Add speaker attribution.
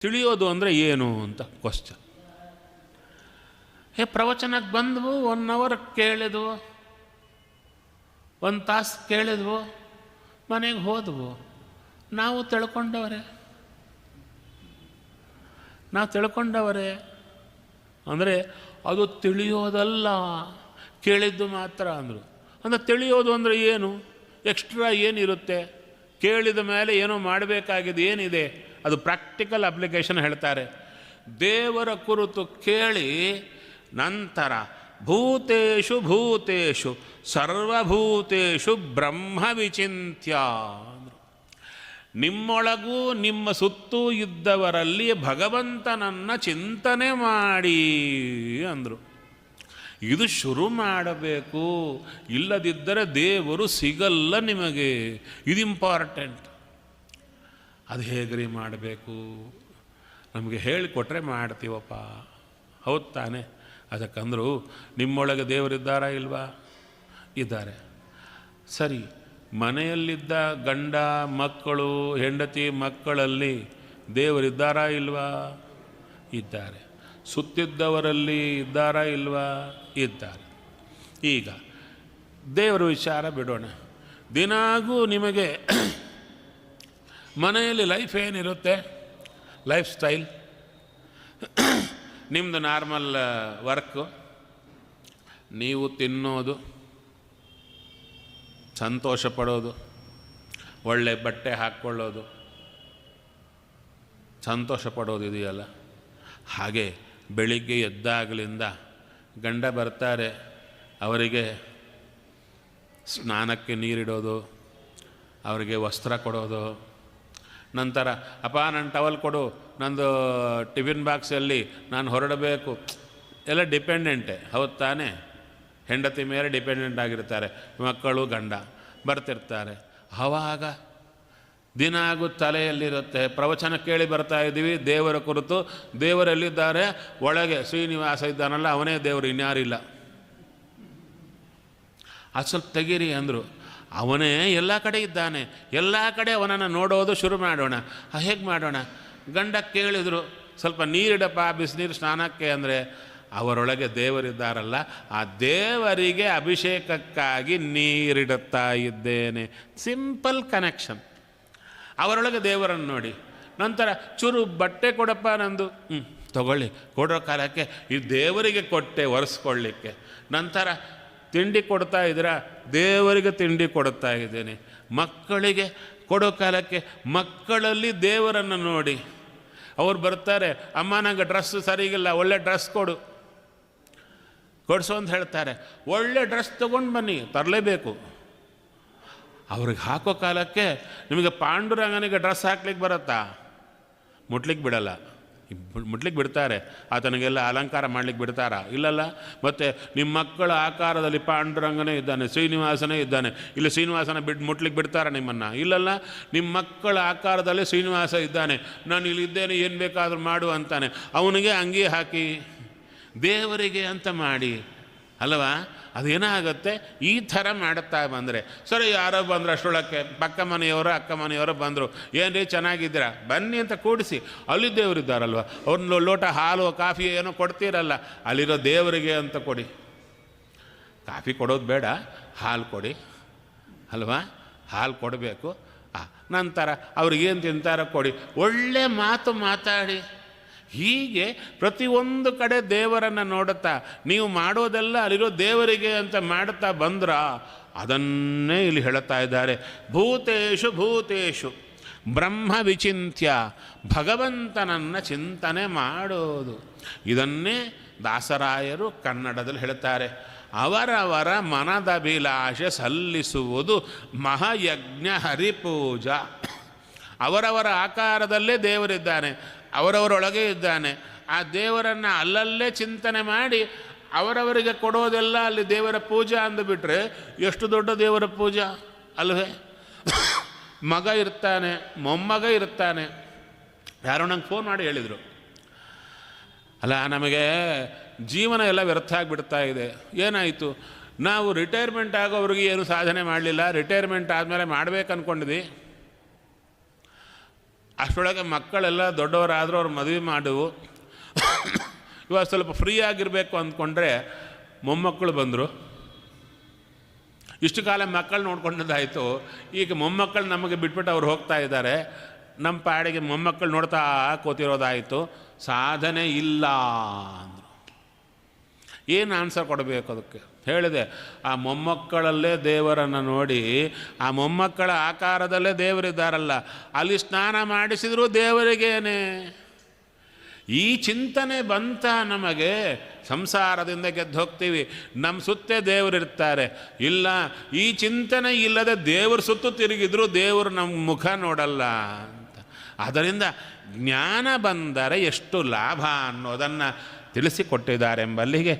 Speaker 1: ತಿಳಿಯೋದು ಅಂದರೆ ಏನು ಅಂತ ಕ್ವಶನ್ ಹೇ ಪ್ರವಚನಕ್ಕೆ ಬಂದವು ಒನ್ ಅವರ್ ಕೇಳಿದ್ವು, ಒಂದು ತಾಸು ಕೇಳಿದ್ವು, ಮನೆಗೆ ಹೋದವು. ನಾವು ತಿಳ್ಕೊಂಡವರೇ. ನಾವು ತಿಳ್ಕೊಂಡವರೇ. ಅಂದರೆ ಅದು ತಿಳಿಯೋದಲ್ಲ, ಕೇಳಿದ್ದು ಮಾತ್ರ ಅಂದರು. ಅಂದರೆ ತಿಳಿಯೋದು ಅಂದರೆ ಏನು? ಎಕ್ಸ್ಟ್ರಾ ಏನಿರುತ್ತೆ? ಕೇಳಿದ ಮೇಲೆ ಏನೋ ಮಾಡಬೇಕಾಗಿದೆ ಏನಿದೆ? ಅದು ಪ್ರಾಕ್ಟಿಕಲ್ ಅಪ್ಲಿಕೇಶನ್ ಹೇಳ್ತಾರೆ. ದೇವರ ಕುರಿತು ಕೇಳಿ ನಂತರ ಭೂತೇಶು ಭೂತೇಶು, ಸರ್ವಭೂತೇಶು ಬ್ರಹ್ಮ ವಿಚಿಂತ್ಯ ನಿಮ್ಮೊಳಗೂ ನಿಮ್ಮ ಸುತ್ತೂ ಇದ್ದವರಲ್ಲಿ ಭಗವಂತನನ್ನು ಚಿಂತನೆ ಮಾಡಿ ಅಂದರು. ಇದು ಶುರು ಮಾಡಬೇಕು, ಇಲ್ಲದಿದ್ದರೆ ದೇವರು ಸಿಗಲ್ಲ ನಿಮಗೆ, ಇದು ಇಂಪಾರ್ಟೆಂಟ್ ಅದು ಹೇಗ್ರಿ ಮಾಡಬೇಕು? ನಮಗೆ ಹೇಳಿಕೊಟ್ರೆ ಮಾಡ್ತೀವಪ್ಪ. ಹೌದು ತಾನೆ. ಅದಕ್ಕಂದರೂ ನಿಮ್ಮೊಳಗೆ ದೇವರಿದ್ದಾರಾ ಇಲ್ವಾ? ಇದ್ದಾರೆ. ಸರಿ, ಮನೆಯಲ್ಲಿದ್ದ ಗಂಡ, ಮಕ್ಕಳು, ಹೆಂಡತಿ, ಮಕ್ಕಳಲ್ಲಿ ದೇವರಿದ್ದಾರಾ ಇಲ್ವಾ? ಇದ್ದಾರೆ. ಸುತ್ತಿದ್ದವರಲ್ಲಿ ಇದ್ದಾರಾ ಇಲ್ವಾ? ಇದ್ದಾರೆ. ಈಗ ದೇವರ ವಿಚಾರ ಬಿಡೋಣ. ದಿನಾಗೂ ನಿಮಗೆ ಮನೆಯಲ್ಲಿ ಲೈಫ್ ಏನಿರುತ್ತೆ? ಲೈಫ್ ಸ್ಟೈಲ್ ನಿಮ್ಮದು ನಾರ್ಮಲ್ ವರ್ಕು ನೀವು ತಿನ್ನೋದು. ಸಂತೋಷ ಪಡೋದು. ಒಳ್ಳೆ ಬಟ್ಟೆ ಹಾಕ್ಕೊಳ್ಳೋದು ಸಂತೋಷ ಪಡೋದು ಇದೆಯಲ್ಲ? ಹಾಗೆ ಬೆಳಿಗ್ಗೆ ಎದ್ದಾಗಲಿಂದ ಗಂಡ ಬರ್ತಾರೆ. ಅವರಿಗೆ ಸ್ನಾನಕ್ಕೆ ನೀರಿಡೋದು. ಅವರಿಗೆ ವಸ್ತ್ರ ಕೊಡೋದು. ನಂತರ, ಅಪ್ಪ ನನ್ನ ಟವಲ್ ಕೊಡು. ನಂದು ಟಿಫಿನ್ ಬಾಕ್ಸಲ್ಲಿ ನಾನು ಹೊರಡಬೇಕು. ಎಲ್ಲ ಡಿಪೆಂಡೆಂಟೆ, ಹೌದು ತಾನೇ? ಹೆಂಡತಿ ಮೇಲೆ ಡಿಪೆಂಡೆಂಟ್ ಆಗಿರ್ತಾರೆ. ಮಕ್ಕಳು ಗಂಡ ಬರ್ತಿರ್ತಾರೆ. ಆವಾಗ ದಿನ ಆಗು ತಲೆಯಲ್ಲಿರುತ್ತೆ. ಪ್ರವಚನ ಕೇಳಿ ಬರ್ತಾ ಇದ್ದೀವಿ, ದೇವರ ಕುರಿತು. ದೇವರಲ್ಲಿದ್ದಾರೆ ಒಳಗೆ. ಶ್ರೀನಿವಾಸ ಇದ್ದಾನಲ್ಲ, ಅವನೇ ದೇವರು, ಇನ್ಯಾರಿಲ್ಲ. ಅದು ಸ್ವಲ್ಪ ತೆಗೀರಿ ಅಂದರು. ಅವನೇ ಎಲ್ಲ ಕಡೆ ಇದ್ದಾನೆ, ಎಲ್ಲ ಕಡೆ ಅವನನ್ನು ನೋಡೋದು ಶುರು ಮಾಡೋಣ. ಹೇಗೆ ಮಾಡೋಣ? ಗಂಡ ಕೇಳಿದರು, ಸ್ವಲ್ಪ ನೀರಿಡಪ್ಪ, ಬಿಸಿನೀರು ಸ್ನಾನಕ್ಕೆ ಅಂದರೆ ಅವರೊಳಗೆ ದೇವರಿದ್ದಾರಲ್ಲ, ಆ ದೇವರಿಗೆ ಅಭಿಷೇಕಕ್ಕಾಗಿ ನೀರಿಡುತ್ತಾ ಇದ್ದೇನೆ. ಸಿಂಪಲ್ ಕನೆಕ್ಷನ್ ಅವರೊಳಗೆ ದೇವರನ್ನು ನೋಡಿ. ನಂತರ, ಚೂರು ಬಟ್ಟೆ ಕೊಡಪ್ಪ ನಂದು. ಹ್ಞೂ ತಗೊಳ್ಳಿ, ಕೊಡೋ ಕಾಲಕ್ಕೆ ಈ ದೇವರಿಗೆ ಕೊಟ್ಟೆ ಒರೆಸ್ಕೊಳ್ಳಿಕ್ಕೆ. ನಂತರ ತಿಂಡಿ ಕೊಡ್ತಾ ಇದ್ದೀರಾ? ದೇವರಿಗೆ ತಿಂಡಿ ಕೊಡ್ತಾ ಇದ್ದೇನೆ. ಮಕ್ಕಳಿಗೆ ಕೊಡೋ ಕಾಲಕ್ಕೆ ಮಕ್ಕಳಲ್ಲಿ ದೇವರನ್ನು ನೋಡಿ. ಅವ್ರು ಬರ್ತಾರೆ, ಅಮ್ಮ, ನಂಗೆ ಡ್ರೆಸ್ ಸರಿಗಿಲ್ಲ, ಒಳ್ಳೆ ಡ್ರೆಸ್ ಕೊಡು. ಕೊಡಿಸು ಅಂತ ಹೇಳ್ತಾರೆ. ಒಳ್ಳೆ ಡ್ರೆಸ್ ತೊಗೊಂಡು ಬನ್ನಿ, ತರಲೇಬೇಕು. ಅವ್ರಿಗೆ ಹಾಕೋ ಕಾಲಕ್ಕೆ ನಿಮಗೆ ಪಾಂಡುರಂಗನಿಗೆ ಡ್ರೆಸ್ ಹಾಕ್ಲಿಕ್ಕೆ ಬರುತ್ತಾ? ಮುಟ್ಲಿಕ್ಕೆ ಬಿಡಲ್ಲ. ಮುಟ್ಲಿಕ್ಕೆ ಬಿಡ್ತಾರೆ. ಆತನಿಗೆಲ್ಲ ಅಲಂಕಾರ ಮಾಡ್ಲಿಕ್ಕೆ ಬಿಡ್ತಾರ? ಇಲ್ಲಲ್ಲ. ಮತ್ತು ನಿಮ್ಮ ಮಕ್ಕಳ ಆಕಾರದಲ್ಲಿ ಪಾಂಡುರಂಗನೇ ಇದ್ದಾನೆ, ಶ್ರೀನಿವಾಸನೇ ಇದ್ದಾನೆ. ಇಲ್ಲಿ ಶ್ರೀನಿವಾಸನ ಬಿಟ್ಟು ಮುಟ್ಲಿಕ್ಕೆ ಬಿಡ್ತಾರ ನಿಮ್ಮನ್ನು? ಇಲ್ಲಲ್ಲ. ನಿಮ್ಮ ಮಕ್ಕಳ ಆಕಾರದಲ್ಲಿ ಶ್ರೀನಿವಾಸ ಇದ್ದಾನೆ. ನಾನು ಇಲ್ಲಿದ್ದೇನೆ ಏನು ಬೇಕಾದರೂ ಮಾಡು ಅಂತಾನೆ. ಅವನಿಗೆ ಅಂಗಿ ಹಾಕಿ, ದೇವರಿಗೆ ಅಂತ ಮಾಡಿ ಅಲ್ವಾ? ಅದೇನಾಗುತ್ತೆ ಈ ಥರ ಮಾಡುತ್ತಾ ಬಂದರೆ. ಸರಿ, ಯಾರೋ ಬಂದರು ಅಷ್ಟೊಳಕ್ಕೆ. ಪಕ್ಕ ಮನೆಯವರು, ಅಕ್ಕ ಮನೆಯವರು ಬಂದರು. ಏನ್ರಿ, ಚೆನ್ನಾಗಿದ್ದೀರಾ? ಬನ್ನಿ ಅಂತ ಕೂಡಿಸಿ. ಅಲ್ಲಿ ದೇವರಿದ್ದಾರಲ್ವ ಅವ್ರನ್ನ ಲೋಟ, ಹಾಲು, ಕಾಫಿ ಏನೋ ಕೊಡ್ತೀರಲ್ಲ. ಅಲ್ಲಿರೋ ದೇವರಿಗೆ ಅಂತ ಕೊಡಿ. ಕಾಫಿ ಕೊಡೋದು ಬೇಡ. ಹಾಲು ಕೊಡಿ. ಅಲ್ವಾ? ಹಾಲು ಕೊಡಬೇಕು. ಆ, ನಂತರ ಅವ್ರಿಗೇನು ತಿಂತಾರೋ ಕೊಡಿ. ಒಳ್ಳೆ ಮಾತು ಮಾತಾಡಿ. ಹೀಗೆ ಪ್ರತಿಯೊಂದು ಕಡೆ ದೇವರನ್ನು ನೋಡುತ್ತಾ ನೀವು ಮಾಡೋದೆಲ್ಲ ಅಲ್ಲಿರೋ ದೇವರಿಗೆ ಅಂತ ಮಾಡುತ್ತಾ ಬಂದ್ರ, ಅದನ್ನೇ ಇಲ್ಲಿ ಹೇಳುತ್ತಾ ಇದ್ದಾರೆ. ಭೂತೇಶು ಭೂತೇಶು, ಬ್ರಹ್ಮ ವಿಚಿಂತ್ಯ, ಭಗವಂತನನ್ನು ಚಿಂತನೆ ಮಾಡೋದು. ಇದನ್ನೇ ದಾಸರಾಯರು ಕನ್ನಡದಲ್ಲಿ ಹೇಳ್ತಾರೆ ಅವರವರ ಮನದ ಅಭಿಲಾಷೆ ಸಲ್ಲಿಸುವುದು ಮಹಾಯಜ್ಞ ಹರಿಪೂಜಾ. ಅವರವರ ಆಕಾರದಲ್ಲೇ ದೇವರಿದ್ದಾನೆ. ಅವರವರೊಳಗೆ ಇದ್ದಾನೆ. ಆ ದೇವರನ್ನು ಅಲ್ಲಲ್ಲೇ ಚಿಂತನೆ ಮಾಡಿ ಅವರವರಿಗೆ ಕೊಡೋದೆಲ್ಲ ಅಲ್ಲಿ ದೇವರ ಪೂಜಾ ಅಂದುಬಿಟ್ರೆ ಎಷ್ಟು ದೊಡ್ಡ ದೇವರ ಪೂಜಾ ಅಲ್ವೇ? ಮಗ ಇರ್ತಾನೆ, ಮೊಮ್ಮಗ ಇರ್ತಾನೆ. ಯಾರೋ ನಂಗೆ ಫೋನ್ ಮಾಡಿ ಹೇಳಿದರು. ಅಲ್ಲ, ನಮಗೆ ಜೀವನ ಎಲ್ಲ ವ್ಯರ್ಥ ಆಗಿಬಿಡ್ತಾ ಇದೆ. ಏನಾಯಿತು? ನಾವು ರಿಟೈರ್ಮೆಂಟ್ ಆಗೋವ್ರಿಗೆ ಏನು ಸಾಧನೆ ಮಾಡಲಿಲ್ಲ. ರಿಟೈರ್ಮೆಂಟ್ ಆದಮೇಲೆ ಮಾಡ್ಬೇಕು ಅಂದ್ಕೊಂಡಿದ್ವಿ ಅಷ್ಟರೊಳಗೆ ಮಕ್ಕಳೆಲ್ಲ ದೊಡ್ಡವರಾದರೂ ಅವ್ರು ಮದುವೆ ಮಾಡುವು. ಇವಾಗ ಸ್ವಲ್ಪ ಫ್ರೀ ಆಗಿರಬೇಕು ಅಂದ್ಕೊಂಡ್ರೆ ಮೊಮ್ಮಕ್ಕಳು ಬಂದರು. ಇಷ್ಟು ಕಾಲ ಮಕ್ಕಳು ನೋಡ್ಕೊಂಡದ್ದಾಯಿತು. ಈಗ ಮೊಮ್ಮಕ್ಕಳು ನಮಗೆ ಬಿಟ್ಬಿಟ್ಟು ಅವ್ರು ಹೋಗ್ತಾ ಇದ್ದಾರೆ. ನಮ್ಮ ಪಾಡಿಗೆ ಮೊಮ್ಮಕ್ಕಳು ನೋಡ್ತಾ ಕೂತಿರೋದಾಯಿತು. ಸಾಧನೆ ಇಲ್ಲ. ಏನು ಆನ್ಸರ್ ಕೊಡಬೇಕು ಅದಕ್ಕೆ? ಹೇಳಿದೆ, ಆ ಮೊಮ್ಮಕ್ಕಳಲ್ಲೇ ದೇವರನ್ನು ನೋಡಿ, ಆ ಮೊಮ್ಮಕ್ಕಳ ಆಕಾರದಲ್ಲೇ ದೇವರಿದ್ದಾರಲ್ಲ, ಅಲ್ಲಿ ಸ್ನಾನ ಮಾಡಿಸಿದರೂ ದೇವರಿಗೇನೆ. ಈ ಚಿಂತನೆ ಬಂತ ನಮಗೆ, ಸಂಸಾರದಿಂದ ಗೆದ್ದು ಹೋಗ್ತೀವಿ ನಮ್ಮ ಸುತ್ತೇ ದೇವರಿರ್ತಾರೆ. ಇಲ್ಲ, ಈ ಚಿಂತನೆ ಇಲ್ಲದೆ ದೇವರು ಸುತ್ತು ತಿರುಗಿದ್ರು ದೇವರು ನಮ್ಮ ಮುಖ ನೋಡಲ್ಲ ಅಂತ. ಅದರಿಂದ ಜ್ಞಾನ ಬಂದರೆ ಎಷ್ಟು ಲಾಭ ಅನ್ನೋದನ್ನು ತಿಳಿಸಿಕೊಟ್ಟಿದ್ದಾರೆ ಎಂಬಲ್ಲಿಗೆ